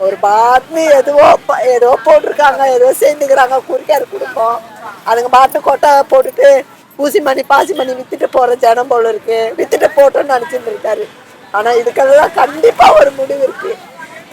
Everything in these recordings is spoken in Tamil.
ஒரு பாட்டு எதுவோ ஏதோ போட்டிருக்காங்க ஏதோ சேர்ந்துக்கிறாங்க குறிக்காரு குடும்பம். அதுங்க பாட்டு கொட்டை போட்டுட்டு ஊசி மணி பாசி மணி வித்துட்டு போற ஜனம் போல இருக்கு. வித்துட்டு போட்டோம்னு நினைச்சிட்டு இருக்காரு ஆனா இதுக்கெல்லாம் கண்டிப்பா ஒரு முடிவு இருக்கு.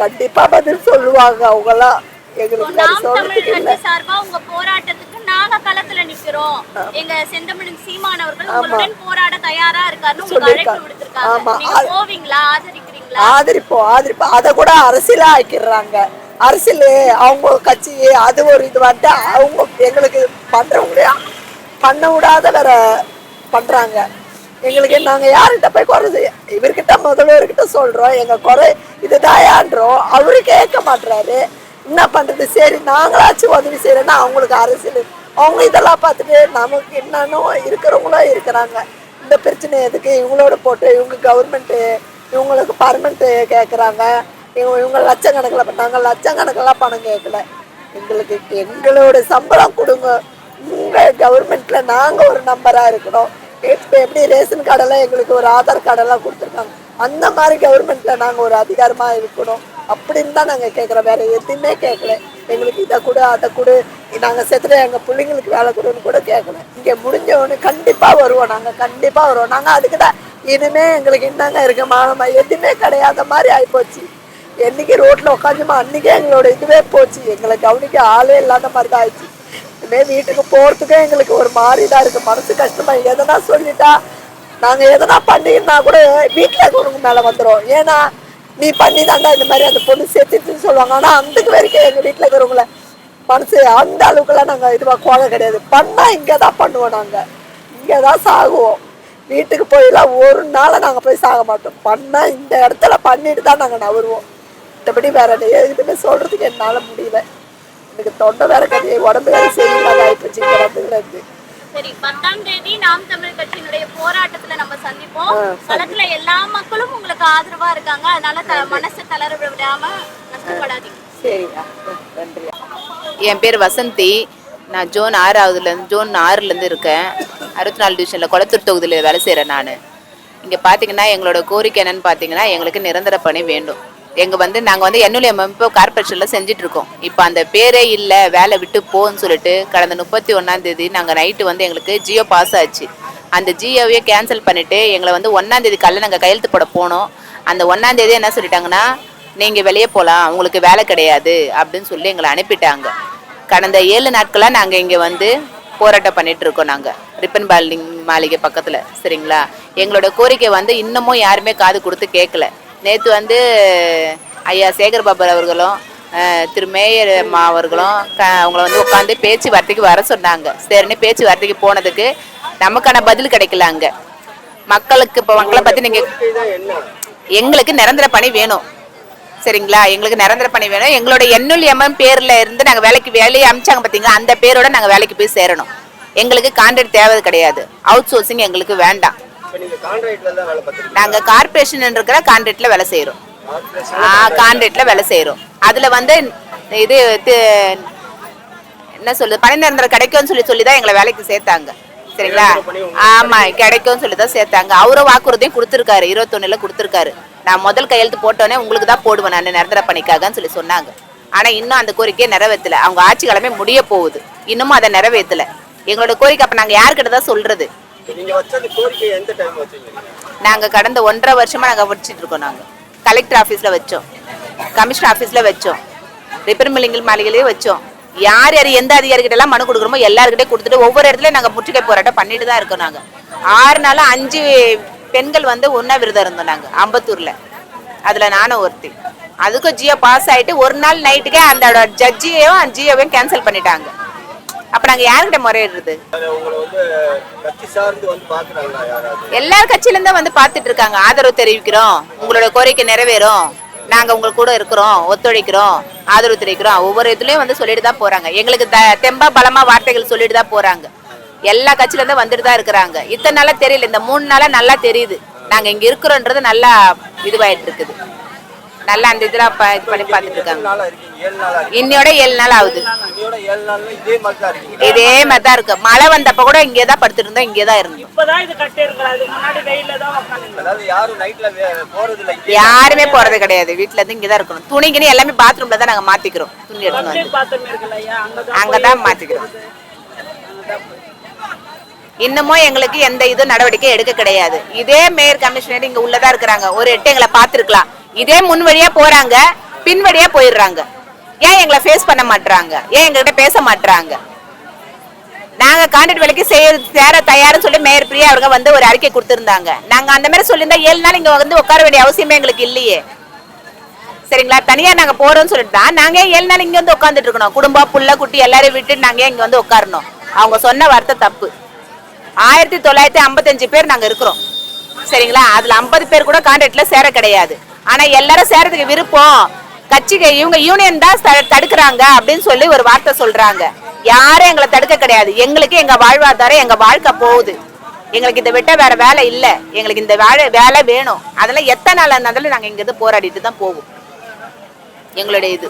கண்டிப்பா பதில் சொல்லுவாங்க அவங்கெல்லாம். எங்களுக்கு சொல்றதுக்கு இல்லை கட்சி சார்பா உங்க போராட்டத்துக்கு நாங்க களத்துல நிக்கிறோம். எங்க செந்தமிழன் சீமான் அவர்கள் உங்களுடன் போராட தயாரா இருக்காருன்னு உங்களுக்கு அழைப்பு விடுத்திருக்காங்க. ஆமா. நீங்க போவீங்களா? ஆதரிக்கிறீங்களா ஆதரிப்போம் ஆதரிப்போம். அதை கூட அரசியலா ஆக்கிடுறாங்க. அரசியல் அவங்க கட்சி அது ஒரு இது வந்து அவங்க எங்களுக்கு பண்றவங்களே பண்ண விடாத வேற பண்றாங்க. எங்களுக்கு நாங்க யார்கிட்ட போய் குறை இவர்கிட்ட முதல்வர்கிட்ட சொல்றோம். எங்க குறை இதுதாயான்றோம். அவரு கேட்க மாட்றாரு. என்ன பண்றது? சரி நாங்களாச்சும் உதவி செய்கிறேன்னா அவங்களுக்கு அரசியல். அவங்க இதெல்லாம் பார்த்துட்டு நமக்கு என்னன்னு இருக்கிறவங்களும் இருக்கிறாங்க. இந்த பிரச்சனை எதுக்கு? இவங்களோட போட்டு இவங்க கவர்மெண்ட்டு இவங்களுக்கு பர்மனெண்ட்டு கேட்குறாங்க இவங்க இவங்க லட்சக்கணக்கில் பண்ணாங்க லட்சக்கணக்கெல்லாம் பணம் கேட்கல எங்களுக்கு எங்களோட சம்பளம் கொடுங்க. உங்கள் கவர்மெண்ட்டில் நாங்கள் ஒரு நம்பராக இருக்கணும். இப்போ எப்படி ரேஷன் கார்டெல்லாம் எங்களுக்கு ஒரு ஆதார் கார்டெல்லாம் கொடுத்துருக்காங்க. அந்த மாதிரி கவர்மெண்ட்டில் நாங்கள் ஒரு அதிகாரமாக இருக்கணும். அப்படின்னு தான் நாங்கள் கேட்குறோம் வேறு எதுவுமே கேட்கல எங்களுக்கு இதை கொடு அதை கொடு. நாங்கள் செத்துட்டு எங்கள் பிள்ளைங்களுக்கு வேலை கொடுன்னு கூட கேட்கல இங்கே முடிஞ்சவொன்னு கண்டிப்பாக வருவோம். நாங்கள் கண்டிப்பாக வருவோம். நாங்கள் அதுக்கு தான் இனிமே எங்களுக்கு என்னங்க இருக்கு மானமா எதுவுமே கிடையாத மாதிரி ஆகிப்போச்சு என்னைக்கு ரோட்டில் உட்காந்துமா அன்றைக்கே எங்களோட இதுவே போச்சு. எங்களை கவனிக்க ஆளே இல்லாத மாதிரி தான் ஆயிடுச்சு. இனிமே வீட்டுக்கு போகிறதுக்கே எங்களுக்கு ஒரு மாதிரி தான் இருக்குது மனசு கஷ்டமாக எதனா சொல்லிட்டா நாங்கள் எதனா பண்ணினா கூட வீட்டில் இருக்கிறவங்க மேலே வந்துடும் ஏன்னா நீ பண்ணி தாண்டா இந்த மாதிரி அந்த பொண்ணு சேர்த்துட்டுன்னு சொல்லுவாங்க. ஆனால் அந்தக்கு வரைக்கும் எங்கள் வீட்டில் இருக்கிறவங்கள மனசு அந்த அளவுக்குலாம் நாங்கள் இதுவாக கோலம் கிடையாது. பண்ணால் இங்கே தான் பண்ணுவோம் நாங்கள் இங்கே தான் சாகுவோம். வீட்டுக்கு போயெல்லாம் ஒரு நாளை நாங்கள் போய் சாக மாட்டோம். பண்ணால் இந்த இடத்துல பண்ணிட்டு தான் நாங்கள் நவருவோம் மற்றபடி வேற எதுவுமே சொல்கிறதுக்கு என்னால் முடியல. எனக்கு தொண்டை வேற கதையை உடம்பு வேற சரியில்லாத வந்ததுல இருந்து. சரி பத்தாம் தேதி நாம் தமிழ் கட்சியினுடைய போராட்டத்துல நம்ம சந்திப்போம். களத்துல எல்லா மக்களும் உங்களுக்கு ஆதரவா இருக்காங்க. அதனால த- மனசை தளர விடாம கஷ்டப்படாதீங்க. சரிங்க. நன்றி. என் பேர் வசந்தி. நான் ஜோன் ஆறாவதுலேருந்து ஜோன் ஆறுலேருந்து இருக்கேன். அறுபத்தி நாலு டிவிஷனில் கொளத்தூர் தொகுதியில் வேலை செய்கிறேன் நான். இங்கே பார்த்தீங்கன்னா எங்களோட கோரிக்கை என்னன்னு பார்த்தீங்கன்னா எங்களுக்கு நிரந்தர பணி வேண்டும். எங்கள் வந்து நாங்கள் வந்து என்னுடைய அமைப்பு கார்பரேஷனில் செஞ்சிட்ருக்கோம் இப்போ அந்த பேரே இல்லை வேலை விட்டு போன்னு சொல்லிட்டு கடந்த முப்பத்தி ஒன்றாந்தேதி நாங்கள் நைட்டு வந்து எங்களுக்கு ஜியோ பாஸ் ஆச்சு. அந்த ஜியோவையே கேன்சல் பண்ணிவிட்டு எங்களை வந்து ஒன்றாந்தேதி காலையில் நாங்கள் கையெழுத்து போட போனோம். அந்த ஒன்றாந்தேதி என்ன சொல்லிட்டாங்கன்னா நீங்கள் வெளியே போகலாம் உங்களுக்கு வேலை கிடையாது அப்படின்னு சொல்லி எங்களை அனுப்பிட்டாங்க. கடந்த ஏழு நாட்களாக நாங்கள் இங்கே வந்து போராட்டம் பண்ணிட்டு இருக்கோம் நாங்கள் ரிப்பன் பாலிங் மாளிகை பக்கத்தில் சரிங்களா? எங்களோட கோரிக்கை வந்து இன்னமும் யாருமே காது கொடுத்து கேட்கல நேற்று வந்து ஐயா சேகர் பாபர் அவர்களும் திரு மேயர் அம்மா அவர்களும் க அவங்கள வந்து உட்காந்து பேச்சுவார்த்தைக்கு வர சொன்னாங்க. சரின்னு பேச்சுவார்த்தைக்கு போனதுக்கு நமக்கான பதில் கிடைக்கல அங்கே. மக்களுக்கு இப்போ மக்களை பற்றி நீங்கள் எங்களுக்கு நிரந்தர பணி வேணும். சரிங்களா? எங்களுக்கு நிரந்தர பணி வேணும். எங்களோட எண்ணுள் எம்எம் பேர்ல இருந்து நாங்க வேலைக்கு வேலையை அமிச்சாங்க பாத்தீங்களா? அந்த பேரோட நாங்க வேலைக்கு போய் சேரணும். எங்களுக்கு கான்ட்ராக்ட் தேவை கிடையாது. அவுட் சோர்சிங் எங்களுக்கு வேண்டாம். நீங்கள் கார்பரேஷன் இருக்கிற கான்ட்ராக்ட்ல வேலை செய்யறோம் ஆ கான்ட்ராக்ட்ல வேலை செய்யறோம் அதுல வந்து இது என்ன சொல்லுது பணி நிரந்தரம் கிடைக்கும்னு சொல்லி சொல்லி தான் எங்களை வேலைக்கு சேர்த்தாங்க. சரிங்களா? ஆமா கிடைக்கும்னு சொல்லி தான் சேர்த்தாங்க. அவரும் வாக்குறுதியும் கொடுத்துருக்காரு. இருபத்தொன்னுல கொடுத்துருக்காரு. நான் முதல் கையெழுத்து போட்டோன்னே உங்களுக்கு தான் போடுவேன். நான் நிரந்தர பணிக்காகன்னு சொல்லி சொன்னாங்க. ஆனா இன்னும் அந்த கோரிக்கையை நிறைவேற்றல. அவங்க ஆட்சி காலமே முடிய போகுது. இன்னமும் அதை நிறைவேற்றல. எங்களோட கோரிக்கை அப்ப நாங்க யார்கிட்ட தான் சொல்றது? நாங்க கடந்த ஒன்றரை வருஷமா நாங்க வச்சிட்டு இருக்கோம் நாங்க. கலெக்டர் ஆபீஸ்ல வச்சோம். கமிஷனர் ஆபீஸ்ல வச்சோம். ரிப்பர் மில்லிங்கல் மாளிகையிலேயே வச்சோம். யார் யார் எந்த அதிகாரிகிட்ட எல்லாம் மனு கொடுக்குறோமோ எல்லாருக்கிட்டே கொடுத்துட்டு ஒவ்வொரு இடத்துலையும் நாங்கள் முற்றுகை போராட்டம் பண்ணிட்டு தான் இருக்கோம் நாங்கள் ஆறு நாளும் அஞ்சு பெண்கள் வந்து ஒன்றா விருதம் இருந்தோம் நாங்கள் அம்பத்தூரில். அதில் நானும் ஒருத்தி. அதுக்கும் ஜியோ பாஸ் ஆகிட்டு ஒரு நாள் நைட்டுக்கே அந்த ஜட்ஜியையும் ஜியோவையும் கேன்சல் பண்ணிட்டாங்க. அப்ப நாங்க யார்கிட்ட முறையிடுறது? எல்லார் வந்து எல்லா கட்சியில இருந்தும் வந்து பார்த்துட்டு இருக்காங்க. ஆதரவு தெரிவிக்கிறோம். உங்களோட கோரிக்கை நிறைவேறும். நாங்க உங்க கூட இருக்கிறோம் ஒத்துழைக்கிறோம் ஆதரவு தெரிவிக்கிறோம். ஒவ்வொரு இதுலயும் வந்து சொல்லிட்டு தான் போறாங்க. எங்களுக்கு த- தெம்பா பலமா வார்த்தைகள் சொல்லிட்டு தான் போறாங்க. எல்லா கட்சியிலேருந்து வந்துட்டு தான் இருக்கிறாங்க. இத்தனை நாளா தெரியல. இந்த மூணு நாளா நல்லா தெரியுது. நாங்க இங்க இருக்கிறோன்றது நல்லா இதுவாயிட்டு இருக்குது. நல்லா அந்த இதுல இது பண்ணி பார்த்துட்டு இருக்காங்க. இன்னையோட ஏழு நாள் ஆகுது. இதே மாதிரி தான் இருக்கு. மழை வந்தப்ப கூட இங்கே தான் படுத்துட்டு இருந்தோம். இங்கே தான் இருந்தோம் யாரும் நைட்ல போறது இல்ல இங்கே யாருமே போறது கிடையாது. வீட்ல இருந்து இங்கே தான் இருக்கணும் துணிக்கினி எல்லாமே பாத்ரூம்ல தான் நாங்க மாத்திக்கிறோம். துணி அங்கதான் அங்கதான் மாத்திக்கிறோம். இன்னமும் எங்களுக்கு எந்த இது நடவடிக்கை எடுக்க கிடையாது. இதே மேயர் கமிஷனர் இங்க உள்ளதா இருக்கிறாங்க. ஒரு எட்டு எங்களை பார்த்திருக்கலாம். இதே முன் வழியா போறாங்க பின் வழியா போயிடுறாங்க. ஏன் எங்களை ஃபேஸ் பண்ண மாட்டுறாங்க ஏன் எங்ககிட்ட பேச மாட்றாங்க? நாங்க கான்ட்ராக்ட் வேலைக்கு செய்ய சேர தயார்னு சொல்லி மேயர் பிரியா அவங்க வந்து ஒரு அறிக்கை கொடுத்துருந்தாங்க. நாங்க அந்த மாதிரி சொல்லியிருந்தா ஏழு நாள் இங்க வந்து உட்கார வேண்டிய அவசியமே எங்களுக்கு இல்லையே. சரிங்களா? தனியா நாங்க போறோம்னு சொல்லிட்டு தான் நாங்க ஏன் ஏழு நாள் இங்க வந்து உட்காந்துட்டு இருக்கணும்? குடும்பம் புள்ள குட்டி எல்லாரையும் விட்டு நாங்க ஏன் இங்க வந்து உட்காரணும்? அவங்க சொன்ன வார்த்தை தப்பு. ஆயிரத்தி தொள்ளாயிரத்தி ஐம்பத்தஞ்சு பேர் நாங்க இருக்கிறோம். சரிங்களா? அதுல ஐம்பது பேர் கூட கான்ட்ராக்ட்ல சேர கிடையாது. ஆனா எல்லாரும் சேரதுக்கு விருப்பம். கட்சிக்கு இவங்க யூனியன் தான் தடுக்கிறாங்க அப்படின்னு சொல்லி ஒரு வார்த்தை சொல்றாங்க. யாரும் எங்களை தடுக்க கிடையாது. எங்களுக்கு எங்க வாழ்வாதாரம் எங்க வாழ்க்கை போகுது. எங்களுக்கு இந்த விட்ட வேற வேலை இல்ல. எங்களுக்கு இந்த வேலை வேலை வேணும். அதெல்லாம் எத்தனை நாள் இருந்தாலும் நாங்க இங்க இருந்து போராடிட்டு தான் போவோம். எங்களுடைய இது.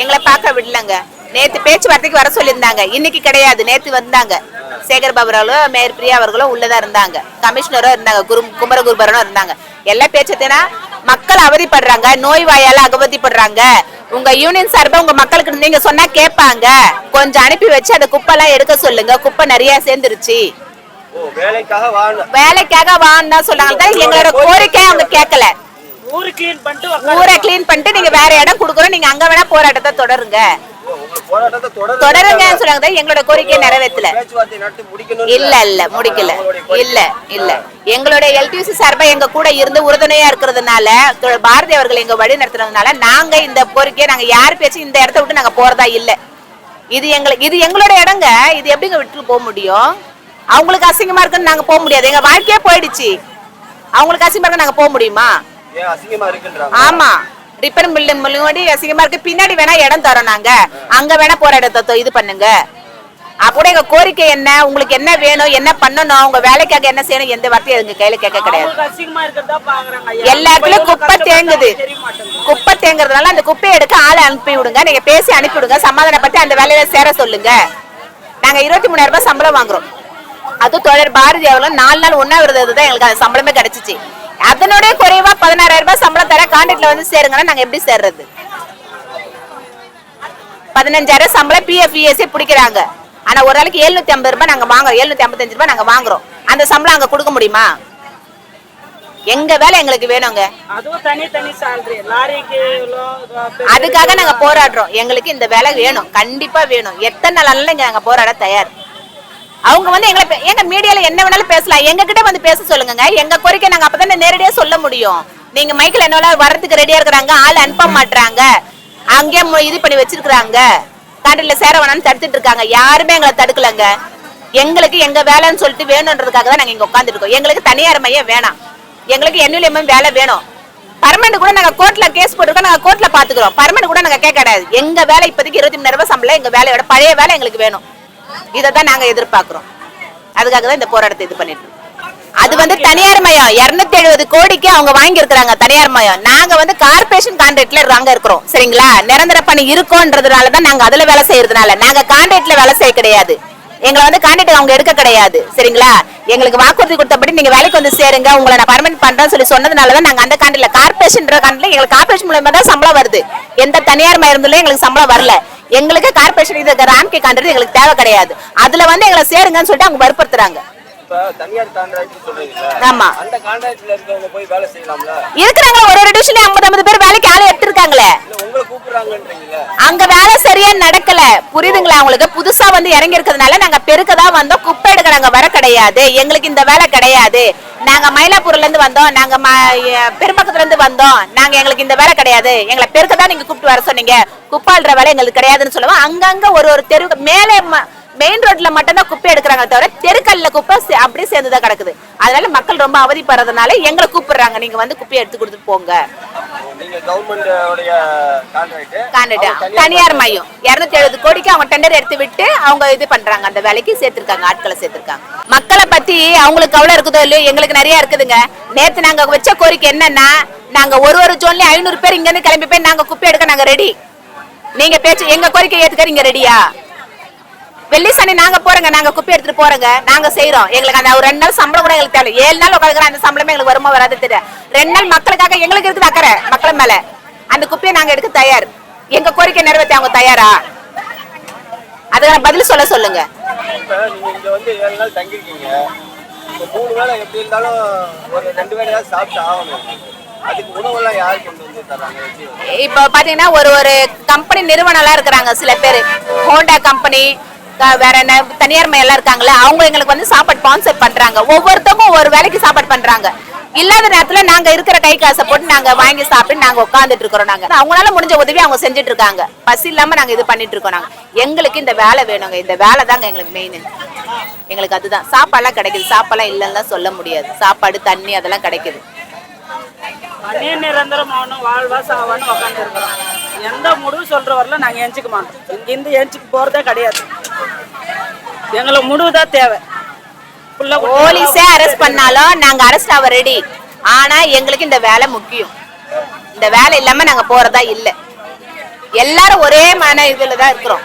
எங்களை பார்க்க விடலங்க. நேத்து பேச்சுவார்த்தைக்கு வர சொல்லியிருந்தாங்க. இன்னைக்கு கிடையாது. நேத்து வந்தாங்க. சேகர் பாபு அவர்களும் மேயர் பிரியா அவர்களும் உள்ளதா இருந்தாங்க. கமிஷனரும் இருந்தாங்க குரு குமரகுருபரனும் இருந்தாங்க. எல்லா பேச்சத்தினா மக்கள் அவதிப்படுறாங்க நோய் வாயால அகவதிப்படுறாங்க உங்க யூனியன் சார்பா உங்க மக்களுக்கு நீங்க சொன்னா கேட்பாங்க. கொஞ்சம் அனுப்பி வச்சு அந்த குப்பை எல்லாம் எடுக்க சொல்லுங்க. குப்பை நிறைய சேர்ந்துருச்சு. ஓ வேலைக்காக வான்னா சொல்றாங்க தான் எங்களோட கோரிக்கை அவங்க கேட்கல. ஊரு கிளீன் பண்ணிட்டு நீங்க வேற இடம் கொடுக்குறோம் நீங்க அங்க வேணா போராட்டத்தை தொடருங்க. தொடருங்க சொல்றாங்க. எங்களோட கோரிக்கையை நிறைவேற்றல. இல்ல இல்ல. முடிக்கல. இல்ல இல்ல. எங்களுடைய எல்டிசி சார்பா எங்க கூட இருந்து உறுதுணையா இருக்கிறதுனால பாரதி அவர்கள் எங்க வழி நடத்துறதுனால நாங்க இந்த கோரிக்கையை நாங்க யார் பேச்சு இந்த இடத்த விட்டு நாங்க போறதா இல்ல. இது எங்களுக்கு இது எங்களோட இடங்க. இது எப்படிங்க விட்டு போக முடியும்? அவங்களுக்கு அசிங்கமா இருக்குன்னு நாங்க போக முடியாது. எங்க வாழ்க்கையே போயிடுச்சு. அவங்களுக்கு அசிங்கமா இருக்கு நாங்க போக முடியுமா? ஆமா. ரிப்பேர் பில்டிங் முன்னாடி அசிங்கமா இருக்கு பின்னாடி வேணா இடம் தரோம் நாங்க. அங்க வேணா போற இடத்த இது பண்ணுங்க. அப்படி எங்க கோரிக்கை என்ன? உங்களுக்கு என்ன வேணும்? என்ன பண்ணணும்? உங்க வேலைக்காக என்ன செய்யணும்? எந்த வார்த்தையும் எங்க கையில கேட்க கிடையாது. எல்லா இடத்துலயும் குப்பை எவ்வளவு தேங்குது. குப்பை தேங்குறதுனால அந்த குப்பையை எடுக்க ஆளை அனுப்பி விடுங்க. நீங்க பேசி அனுப்பி விடுங்க. சமாதானப்பட்டு அந்த வேலையில சேர சொல்லுங்க. நாங்க இருபத்தி மூணாயிரம் ரூபாய் சம்பளம் வாங்குறோம். அதுவும் தொடர் பாரதி அவர்களும் நாலு நாள் உண்ணாவிரதம் தான் எங்களுக்கு சம்பளமே கிடைச்சிச்சு. அதனுடைய குறைவா பதினாறாயிரம் ரூபாய் சம்பளம் தர கான்ட்ராக்ட்ல வந்து சேருங்கன்னா நாங்க எப்படி சேர்றது? பதினஞ்சாயிரம் சம்பளம் பிஎஃப் இஎஸ்சி பிடிக்கிறாங்க. ஆனா ஒரு ஆளுக்கு எழுநூத்தி ஐம்பது ரூபாய் நாங்க வாங்குறோம். எழுநூத்தி ஐம்பத்தஞ்சு ரூபாய் நாங்க வாங்குறோம். அந்த சம்பளம் அங்க கொடுக்க முடியுமா? எங்க வேலை எங்களுக்கு வேணுங்க. அதுக்காக நாங்க போராடுறோம். எங்களுக்கு இந்த வேலை வேணும். கண்டிப்பா வேணும். எத்தனை இங்க நாங்க போராட தயார். அவங்க வந்து எங்களை எங்க மீடியால என்ன வேணாலும் பேசலாம். எங்க கிட்ட வந்து பேச சொல்லுங்க எங்க கோரிக்கை நாங்க அப்பதான் நேரடியா சொல்ல முடியும். நீங்க மைக்கில் என்ன வரதுக்கு வர்றதுக்கு ரெடியா இருக்கிறாங்க ஆள் அனுப்ப மாட்றாங்க. அங்கேயே இது பண்ணி வச்சிருக்காங்க காண்டில சேர வேணாம்னு தடுத்துட்டு இருக்காங்க. யாருமே எங்களை தடுக்கலங்க. எங்களுக்கு எங்க வேலைன்னு சொல்லிட்டு வேணுன்றதுக்காக தான் நாங்க இங்க உட்காந்துட்டு இருக்கோம் எங்களுக்கு தனியார் மையம் வேணாம். எங்களுக்கு என்யூலியமும் வேலை வேணும். பர்மனெண்ட் கூட நாங்க கோர்ட்ல கேஸ் போட்டுருக்கோம் நாங்க கோர்ட்ல பாத்துக்கிறோம். பர்மனெண்ட் கூட நாங்க கேட்க கிடையாது. எங்க வேலை இப்போதைக்கு இருபத்தி மூணு ரூபாய் சம்பளம் எங்க வேலையோட பழைய வேலை எங்களுக்கு வேணும். இதை தான் நாங்க எதிர்பார்க்குறோம். அதுக்காக தான் இந்த போராட்டத்தை இது பண்ணிட்டு அது வந்து தனியார் மயம். இருநூத்தி எழுபது கோடிக்கு அவங்க வாங்கி இருக்கிறாங்க தனியார் மயம். நாங்க வந்து கார்பரேஷன் கான்ட்ராக்ட்ல நாங்க இருக்கிறோம். சரிங்களா? நிரந்தர பணி இருக்கோன்றதுனால தான் நாங்க அதுல வேலை செய்யறதுனால. நாங்க கான்ட்ராக்ட்ல வேலை செய்ய கிடையாது. எங்களை வந்து கான்ட்ராக்ட் அவங்க எடுக்க கிடையாது. சரிங்களா? எங்களுக்கு வாக்குறுதி கொடுத்தபடி நீங்க வேலைக்கு வந்து சேருங்க. உங்களை நான் பர்மனெண்ட் பண்றேன்னு சொல்லி சொன்னதுனால தான் நாங்க அந்த கான்ட்ராக்ட்ல கார்பரேஷன்ற கான்ட்ராக்ட்ல எங்களுக்கு கார்பரேஷன் மூலமா தான் சம்பளம் வருது. எந்த தனியார் மருந்துலயும் எங்களுக்கு சம்பளம் வரல. எங்களுக்கு கார்பரேஷன் இது ராம்கே கான்ட்ராக்ட் எங்களுக்கு தேவை கிடையாது. அதுல வந்து எங்களை சேருங்கன்னு சொல்லிட்டு அவங்க வற்புறுத்துறாங்க. இருக்கிறாங்களா ஒரு ஒரு ஐம்பது ஐம்பது பேர் வேலைக்கு ஆளை எடுத்திருக்காங்களே. அங்க வேலை சரியா நடக்கல? புரியுதுங்களா? உங்களுக்கு புதுசா வந்து இறங்கி இருக்கிறதுனால நாங்க பெருக்கதான் வந்தோம். குப்பை எடுக்க நாங்க வர கிடையாது. எங்களுக்கு இந்த வேலை கிடையாது. நாங்க மயிலாப்பூர்ல இருந்து வந்தோம். நாங்க ம- பெரும்பக்கத்துல இருந்து வந்தோம். நாங்க எங்களுக்கு இந்த வேலை கிடையாது. எங்களை பெருக்க தான் நீங்க கூப்பிட்டு வர சொன்னீங்க. குப்பாள்ற வேலை எங்களுக்கு கிடையாதுன்னு சொல்லுவோம். அங்கங்க ஒரு ஒரு தெருவுக்கு மேலே மெயின் ரோட்ல மட்டும் தான் குப்பை எடுக்கிறாங்க தவிர தெருக்கல்ல குப்பை அப்படியே சேர்ந்துதான் கிடக்குது. அதனால மக்கள் ரொம்ப அவதிப்படுறதுனால எங்களை கூப்பிடுறாங்க. நீங்க வந்து குப்பையை எடுத்து கொடுத்துட்டு போங்க. தனியார் மையம். இருநூத்தி எழுபது கோடிக்கு அவங்க டெண்டர் எடுத்து விட்டு அவங்க இது பண்றாங்க. அந்த வேலைக்கு சேர்த்திருக்காங்க ஆட்களை சேர்த்திருக்காங்க. மக்களை பத்தி அவங்களுக்கு அவ்வளவு இருக்குதோ இல்லையோ எங்களுக்கு நிறைய இருக்குதுங்க. நேத்து நாங்க வச்ச கோரிக்கை என்னன்னா நாங்க ஒரு ஒரு ஜோன்லயும் ஐநூறு பேர் இங்க இருந்து கிளம்பி போய் நாங்க குப்பை எடுக்க நாங்க ரெடி நீங்க பேச்சு எங்க கோரிக்கை ஏத்துக்க நீங்க ரெடியா வெள்ளி சனி நாங்க போறோங்க நாங்க குப்பை எடுத்துட்டு போறோங்க. நாங்க செய்யறோம் எங்களுக்கு அந்த ஒரு ரெண்டு நாள் சம்பளம் கூட எங்களுக்கு தேவை ஏழு நாள் உட்காந்துக்கிற அந்த சம்பளமே எங்களுக்கு வருமா வராது தெரியாது ரெண்டு நாள் மக்களுக்காக எங்களுக்கு இருக்குது அக்கறை மக்கள் மேல. அந்த குப்பையை நாங்க எடுக்க தயார். எங்க கோரிக்கை நிறைவேற்ற அவங்க தயாரா? அதுக்கு பதில் சொல்ல சொல்லுங்க. இப்ப பாத்தீங்கன்னா ஒரு ஒரு கம்பெனி நிறுவனம்லாம் இருக்கிறாங்க சில பேர். ஹோண்டா கம்பெனி வேற என்ன தனியார் மையம் இருக்காங்களே அவங்க எங்களுக்கு வந்து சாப்பாடு ஸ்பான்சர் பண்றாங்க. ஒவ்வொருத்தவங்க ஒவ்வொரு வேலைக்கு சாப்பாடு பண்றாங்க. இல்லாத நேரத்துல நாங்க இருக்கிற கை காசை போட்டு நாங்க வாங்கி சாப்பிட்டு நாங்க உட்காந்துட்டு இருக்கிறோம் நாங்க. அவங்களால முடிஞ்ச உதவி அவங்க செஞ்சுட்டு இருக்காங்க. பசி இல்லாம நாங்க இது பண்ணிட்டு இருக்கோம் நாங்க. எங்களுக்கு இந்த வேலை வேணுங்க. இந்த வேலை தாங்க எங்களுக்கு மெயின் எங்களுக்கு அதுதான். சாப்பாடுலாம் கிடைக்குது. சாப்பாடுலாம் இல்லைன்னு சொல்ல முடியாது. சாப்பாடு தண்ணி அதெல்லாம் கிடைக்குது. பணி வாழ்வா சாவான்னு உக்காந்து எந்த முடிவு சொல்ற வரல நாங்கள் எஞ்சிக்க மாட்டோம். இங்கிருந்து எஞ்சிக்கு போறதே கிடையாது. எங்களுக்கு முடிவு தான் தேவை போலீஸே அரெஸ்ட் பண்ணாலும் நாங்க அரெஸ்ட் ஆக ரெடி ஆனா எங்களுக்கு இந்த வேலை முக்கியம். இந்த வேலை இல்லாம நாங்க போறதா இல்ல. எல்லாரும் ஒரே மன இதுல தான் இருக்கிறோம்.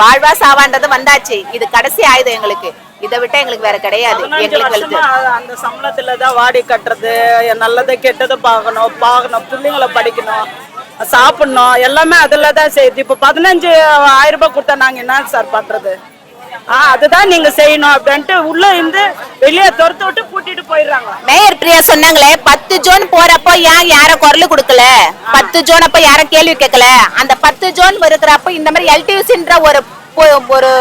வாழ்வா சாவான்றது வந்தாச்சு. இது கடைசி ஆயுதம் எங்களுக்கு. இதை விட்டா எங்களுக்கு வேற கிடையாது. எங்களுக்கு அந்த சம்பளத்துல தான் வாடி கட்டுறது நல்லது கெட்டது பார்க்கணும் பார்க்கணும் பிள்ளைங்களை படிக்கணும். சாப்பிடணும். எல்லாமே அதுல தான் செய்யுது. இப்போ பதினஞ்சு ஆயிரம் ரூபாய் கொடுத்தா நாங்க என்ன சார் பண்றது? ஆ அதுதான் நீங்க செய்யணும் அப்படின்ட்டு உள்ள இருந்து வெளியே துரத்து விட்டு கூட்டிட்டு போயிடுறாங்க. மேயர் பிரியா சொன்னாங்களே பத்து ஜோன் போறப்போ ஏன் யாரும் குரல் கொடுக்கல? பத்து ஜோன் அப்ப யாரும் கேள்வி கேட்கல? அந்த பத்து ஜோன் இருக்கிறப்ப இந்த மாதிரி எல்டியூசின்ற ஒரு ஒரு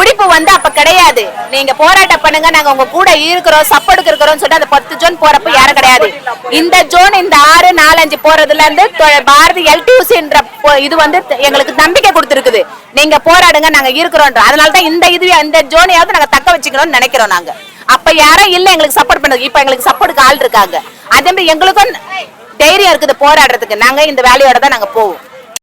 பிடிப்பு வந்து அப்ப கிடையாது. நீங்க போராட்டம் பண்ணுங்க நாங்க உங்க கூட இருக்கிறோம் சப்போர்ட்டுக்கு இருக்கிறோம் சொல்லிட்டு அந்த பத்து ஜோன் போறப்ப யாரும் கிடையாது. இந்த ஜோன் இந்த ஆறு நாலஞ்சு போறதுல இருந்து தொ- பாரதி எல்டியூசின்ற இது வந்து எங்களுக்கு நம்பிக்கை கொடுத்துருக்குது. நீங்க போராடுங்க நாங்க இருக்கிறோம் அதனாலதான் இந்த இது இந்த ஜோனையாவது நாங்க தக்க வச்சுக்கணும்னு நினைக்கிறோம் நாங்க. அப்ப யாரும் இல்ல எங்களுக்கு சப்போர்ட் பண்ணுது இப்ப எங்களுக்கு சப்போர்ட்டுக்கு ஆள் இருக்காங்க. அதே மாதிரி எங்களுக்கும் தைரியம் இருக்குது போராடுறதுக்கு. நாங்க இந்த வேலையோட தான் நாங்க போவோம்.